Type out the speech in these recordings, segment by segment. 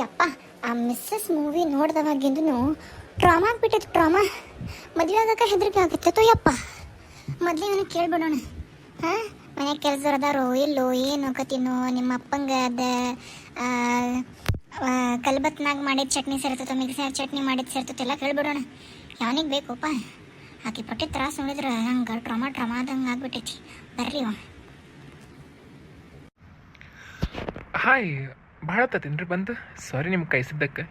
ಯಪ್ಪ, ಆ Mrs movie ನೋಡ್ದವಾಗಿಂದನು ಟ್ರಾಮಾ ಆಗ್ಬಿಟ್ಟೈತೆ ಟ್ರಾಮಾ ಮದುವೆ ಆಗಕ್ಕೆ ಹೆದರಿಕೆ ಆಗುತ್ತೆ. ಯಪ್ಪ, ಮೊದಲೇ ಅವನಿಗೆ ಕೇಳ್ಬಿಡೋಣ. ಹಾಂ? ಮನೆ ಕೆಲಸ ಅದಾರೋ ಇಲ್ಲೋ, ಏನು ಕತಿನೋ ನಿಮ್ಮ ಅಪ್ಪಂಗ ಅದ ಕಲ್ಬತ್ನಾಗ ಮಾಡಿದ ಚಟ್ನಿ ಸೇರ್ತೈತೋ ಮಿಕ್ಸರ್ ಚಟ್ನಿ ಮಾಡಿದ ಸೇರ್ತೈತೆ ಎಲ್ಲ ಕೇಳ್ಬಿಡೋಣ. ಯಾವನಿಗೆ ಬೇಕಪ್ಪ ಆಕೆ ಪಟ್ಟಿ ತ್ರಾಸು ನೋಡಿದ್ರೆ ಹಂಗೆ ಟ್ರಮಾ ಟ್ರಾಮಾ ಆದಂಗೆ ಆಗ್ಬಿಟ್ಟೈತಿ. ಬರ್ರಿ ಹಾಯ್ ಭಾಳ ತತ್ತೇನ್ರಿ ಬಂದು? ಸಾರಿ ನಿಮ್ಗೆ ಕೈಸಿದ್ದಕ್ಕೆ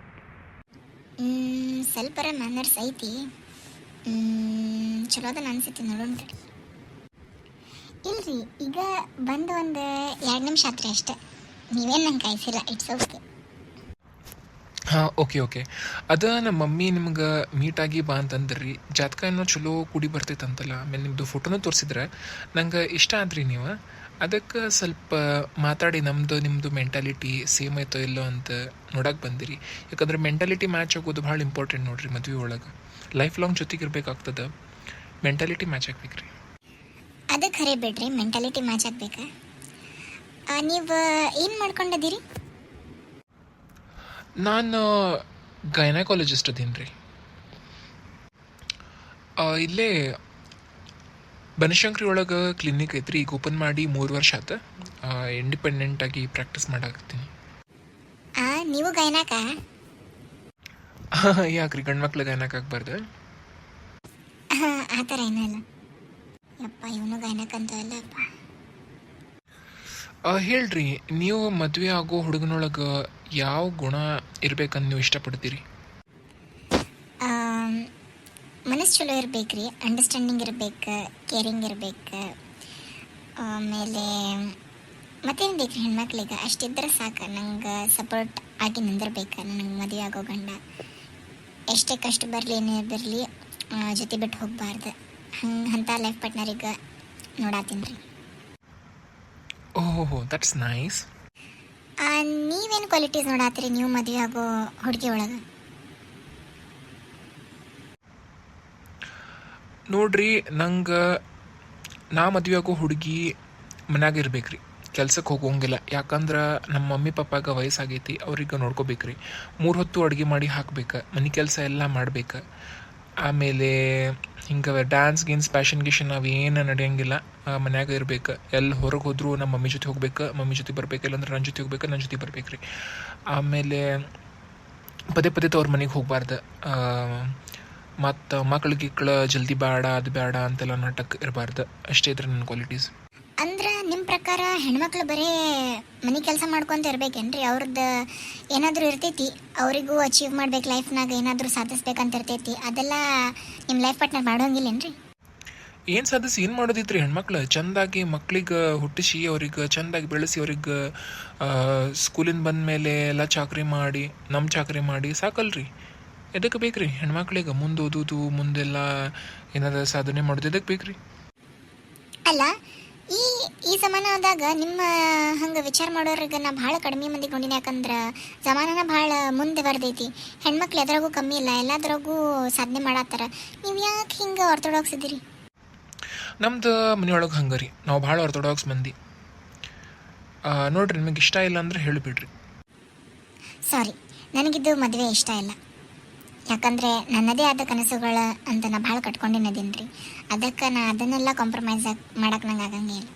ಸ್ವಲ್ಪ ಸ್ವಲ್ಪರ ಮ್ಯಾನರ್ಸ್ ಐತಿ ಚಲೋ ಅದನ್ನ ಅನ್ಸೈತಿ ನೋಡೋಣ ಇಲ್ರಿ ಈಗ ಬಂದು ಒಂದು ಎರಡು ನಿಮಿಷ ಆತ್ರಿ ಅಷ್ಟೇ. ನೀವೇನು ನಂಗೆ ಕಾಯಿಸಿಲ್ಲ ಇಟ್ಸ್ ಓಕೆ ಹಾಂ ಓಕೆ ಓಕೆ ಅದ ನಮ್ಮ ಮಮ್ಮಿ ನಿಮ್ಗೆ ಮೀಟಾಗಿ ಬಾ ಅಂತಂದ್ರಿ. ಜಾತಕ ಏನೋ ಚಲೋ ಕೂಡಿ ಬರ್ತೈತಂತಲ್ಲ. ಆಮೇಲೆ ನಿಮ್ಮದು ಫೋಟೋನೂ ತೋರಿಸಿದ್ರೆ. ನಂಗೆ ಇಷ್ಟ ಆದ್ರಿ ನೀವು. ಅದಕ್ಕೆ ಸ್ವಲ್ಪ ಮಾತಾಡಿ ನಮ್ಮದು ನಿಮ್ಮದು ಮೆಂಟಾಲಿಟಿ ಸೇಮ್ ಐತೋ ಇಲ್ಲೋ ಅಂತ ನೋಡಕ್ಕೆ ಬಂದಿರಿ. ಯಾಕಂದ್ರೆ ಮೆಂಟಾಲಿಟಿ ಮ್ಯಾಚ್ ಆಗೋದು ಭಾಳ ಇಂಪಾರ್ಟೆಂಟ್ ನೋಡ್ರಿ ಮದುವೆ ಒಳಗೆ. ಲೈಫ್ ಲಾಂಗ್ ಜೊತೆಗೆ ಇರ್ಬೇಕಾಗ್ತದೆ. ಮೆಂಟಾಲಿಟಿ ಮ್ಯಾಚ್ ಆಗ್ಬೇಕ್ರಿ. ಅದು ಖರೆ ಬಿಡ್ರಿ ಮೆಂಟಾಲಿಟಿ ಮ್ಯಾಚ್ ಆಗ್ಬೇಕಾ? ನೀವು ಏನು ಮಾಡ್ಕೊಂಡಿದ್ದೀರಿ? ನಾನು ಗೈನಕಾಲಜಿಸ್ಟ್ ಅದೀನಿ ರೀ ಇಲ್ಲೇ ಬನಶಂಕರಿ ಒಳಗೆ ಕ್ಲಿನಿಕ್ ಐತ್ರಿ ಈಗ ಓಪನ್ ಮಾಡಿ ಮೂರು ವರ್ಷ ಆತ. ಇಂಡಿಪೆಂಡೆಂಟಾಗಿ ಪ್ರಾಕ್ಟೀಸ್ ಮಾಡಾಕತ್ತೀನಿ. ಆ, ನೀವು ಗೈನಾಕ ಯಾಕ್ರಿ ಗಂಡ್ಮಕ್ಳಿಗೆ ಏನಕ್ಕಾಗ್ಬಾರ್ದು ಆ ಥರ ಆತರ ಏನಿಲ್ಲ ಯಪ್ಪ ಇವನು ಗೈನಾಕ ಅಂತ ಅಲ್ಲಪ್ಪ ಹೇಳ್ರಿ ನೀವು ಮದುವೆ ಆಗೋ ಹುಡುಗನೊಳಗೆ ಯಾವ ಗುಣ ಇರ್ಬೇಕಂತ ನೀವು ಇಷ್ಟಪಡ್ತೀರಿ? ಮನಸ್ಸು ಚಲೋ ರೀ ಅಂಡರ್ಸ್ಟ್ಯಾಂಡಿಂಗ್ ಇರಬೇಕು ಕೇರಿಂಗ್ ಇರಬೇಕು. ಆಮೇಲೆ ಮತ್ತೇನು ಬೇಕ್ರಿ ಹೆಣ್ಮಕ್ಳಿಗೆ? ಅಷ್ಟಿದ್ರೆ ಸಾಕು ನಂಗೆ ಸಪೋರ್ಟ್ ಆಗಿ ನಿಂದಿರ್ಬೇಕು ನನಗೆ ಮದುವೆ ಆಗೋ ಗಂಡ. ಎಷ್ಟೇ ಕಷ್ಟ ಬರಲಿ ಏನೇ ಬರಲಿ ಜೊತೆ ಬಿಟ್ಟು ಹೋಗಬಾರ್ದು. ಹಂಗೆ ಅಂಥ ಲೈಫ್ ಪಾರ್ಟ್ನರಿಗೆ ನೋಡಾತೀನಿ ರೀ ಓಹೋ ದಟ್ಸ್ ನೈಸ್ ನೀವೇನು ಕ್ವಾಲಿಟೀಸ್ ನೋಡಾತ್ರಿ ನೀವು ಮದುವೆ ಆಗೋ ಹುಡುಗಿ ಒಳಗೆ? ನೋಡ್ರಿ, ನಂಗೆ ನಾ ಮದುವೆ ಆಗೋ ಹುಡುಗಿ ಮನ್ಯಾಗ ಇರ್ಬೇಕ್ರಿ. ಕೆಲ್ಸಕ್ಕೆ ಹೋಗೋಂಗಿಲ್ಲ. ಯಾಕಂದ್ರೆ ನಮ್ಮ ಮಮ್ಮಿ ಪಪ್ಪಾಗ ವಯಸ್ಸಾಗೈತಿ, ಅವ್ರಿಗೆ ನೋಡ್ಕೋಬೇಕ್ರಿ. ಮೂರು ಹೊತ್ತು ಅಡುಗೆ ಮಾಡಿ ಹಾಕ್ಬೇಕು, ಮನೆ ಕೆಲಸ ಎಲ್ಲ ಮಾಡ್ಬೇಕು. ಆಮೇಲೆ ಹಿಂಗೆ ಡ್ಯಾನ್ಸ್ ಗೀನ್ಸ್ ಪ್ಯಾಷನ್ ಗೀಷನ್ ಏನು ನಡೆಯಂಗಿಲ್ಲ. ಮನ್ಯಾಗ ಇರ್ಬೇಕು. ಎಲ್ಲಿ ಹೊರಗೆ ಹೋದ್ರು ನಮ್ಮ ಮಮ್ಮಿ ಜೊತೆ ಹೋಗ್ಬೇಕು, ಮಮ್ಮಿ ಜೊತೆ ಬರ್ಬೇಕು, ಇಲ್ಲಾಂದ್ರೆ ನನ್ನ ಜೊತೆ ಹೋಗ್ಬೇಕು ನನ್ನ ಜೊತೆ ಬರ್ಬೇಕ್ರಿ. ಆಮೇಲೆ ಪದೇ ಪದೇ ತವ್ರ ಮನೆಗೆ ಹೋಗ್ಬಾರ್ದು. ಮತ್ತು ಮಕ್ಳು ಗಿಕ್ಳ ಜಲ್ದಿ ಬೇಡ ಅದು ಬೇಡ ಅಂತೆಲ್ಲ ನಾಟಕ ಇರಬಾರ್ದು. ಅಷ್ಟೇ ಇದ್ರೆ ನನ್ನ ಕ್ವಾಲಿಟೀಸ್ ಅಂದ್ರೆ ನಿಮ್ಮ ಪ್ರಕಾರ ಹೆಣ್ಮಕ್ಳು ಬರೀ ಮನೆ ಕೆಲಸ ಮಾಡ್ಕೊಂತ ಇರ್ಬೇಕೇನ್ರಿ? ಅವ್ರದ್ದು ಏನಾದರೂ ಇರ್ತೈತಿ? ಅವರಿಗೂ ಅಚೀವ್ ಮಾಡ್ಬೇಕು ಲೈಫ್ನಾಗ ಏನಾದರೂ ಸಾಧಿಸ್ಬೇಕಂತ ಇರ್ತೈತಿ? ಅದೆಲ್ಲ ನಿಮ್ಮ ಲೈಫ್ ಪಾರ್ಟ್ನರ್ ಮಾಡೋಂಗಿಲ್ಲೇನ್ರಿ? ಏನು ಸಾಧಿಸಿ ಏನು ಮಾಡೋದಿತ್ರಿ ಹೆಣ್ಮಕ್ಳು? ಚಂದಾಗಿ ಮಕ್ಳಿಗೆ ಹುಟ್ಟಿಸಿ ಅವ್ರಿಗೆ ಚಂದಾಗಿ ಬೆಳೆಸಿ ಅವ್ರಿಗೆ ಸ್ಕೂಲಿಂದ ಬಂದ ಮೇಲೆ ಎಲ್ಲ ಚಾಕ್ರಿ ಮಾಡಿ ನಮ್ಮ ಚಾಕ್ರಿ ಮಾಡಿ ಸಾಕಲ್ರಿ. ಎದಕ್ಕೆ ಬೇಕ್ರಿ? ಹೆಣ್ಮಕ್ಳಿಗೆ ಮುಂದೆ ಓದೋದು ಮುಂದೆಲ್ಲ ಏನಾದ್ರು ಸಾಧನೆ ಮಾಡೋದು ಎದಕ್ಕೆ ಬೇಕ್ರಿ? ಅಲ್ಲ ಈ ಈ ಜಮಾನದಾಗ ನಿಮ್ಮ ಹಂಗೆ ವಿಚಾರ ಮಾಡೋರಿಗೆ ನಾ ಭಾಳ ಕಡಿಮೆ ಮಂದಿ ಕೊಂಡಿನಿ ಯಾಕಂದ್ರೆ ಜಮಾನನ ಭಾಳ ಮುಂದೆ ಬರ್ದೈತಿ. ಹೆಣ್ಮಕ್ಳು ಎದ್ರಾಗೂ ಕಮ್ಮಿ ಇಲ್ಲ ಎಲ್ಲದ್ರಾಗೂ ಸಾಧನೆ ಮಾಡತ್ತಾರ. ನೀವು ಯಾಕೆ ಹಿಂಗೆ ಆರ್ಥೋಡಾಕ್ಸ್ ಇದ್ದೀರಿ ನಮ್ದು ಮನೆಯೊಳಗೆ ಹಂಗೆ ರೀ ನಾವು ಭಾಳ ಆರ್ಥೋಡಾಕ್ಸ್ ಮಂದಿ. ನೋಡ್ರಿ ನಿಮಗೆ ಇಷ್ಟ ಇಲ್ಲ ಅಂದ್ರೆ ಹೇಳಿಬಿಡ್ರಿ. ಸಾರಿ ನನಗಿದ್ದು ಮದುವೆ ಇಷ್ಟ ಇಲ್ಲ. ಯಾಕಂದರೆ ನನ್ನದೇ ಆದ ಕನಸುಗಳ ಅಂತ ನಾ ಭಾಳ ಕಟ್ಕೊಂಡಿನದೀನಿ ರೀ ಅದಕ್ಕೆ ನಾ ಅದನ್ನೆಲ್ಲ ಕಾಂಪ್ರಮೈಸ್ ಮಾಡಕ್ಕೆ ನಂಗೆ ಆಗಂಗೇ ಇಲ್ಲ.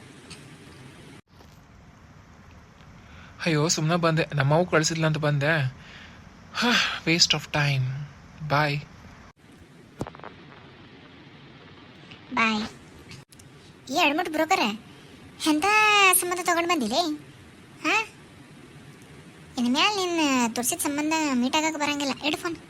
ಅಯ್ಯೋ ಸುಮ್ಮನೆ ಬಂದೆ. ನಮ್ಮವು ಕಳಿಸಿದ್ಲ ಅಂತ ಬಂದೆ. Waste of time bye bye ಈ ಅಡ್ಮಿಟ್ ಬ್ರೋಕರ್ ಎಂಥ ಸಂಬಂಧ ತಗೊಂಡು ಬಂದಿದೆ ಹಾಂ? ಇನ್ನು ಮ್ಯಾಲೆ ನಿನ್ನ ತೋರಿಸಿದ ಸಂಬಂಧ ಮೀಟ್ ಆಗಕ್ಕೆ ಬರಂಗಿಲ್ಲ. Headphone phone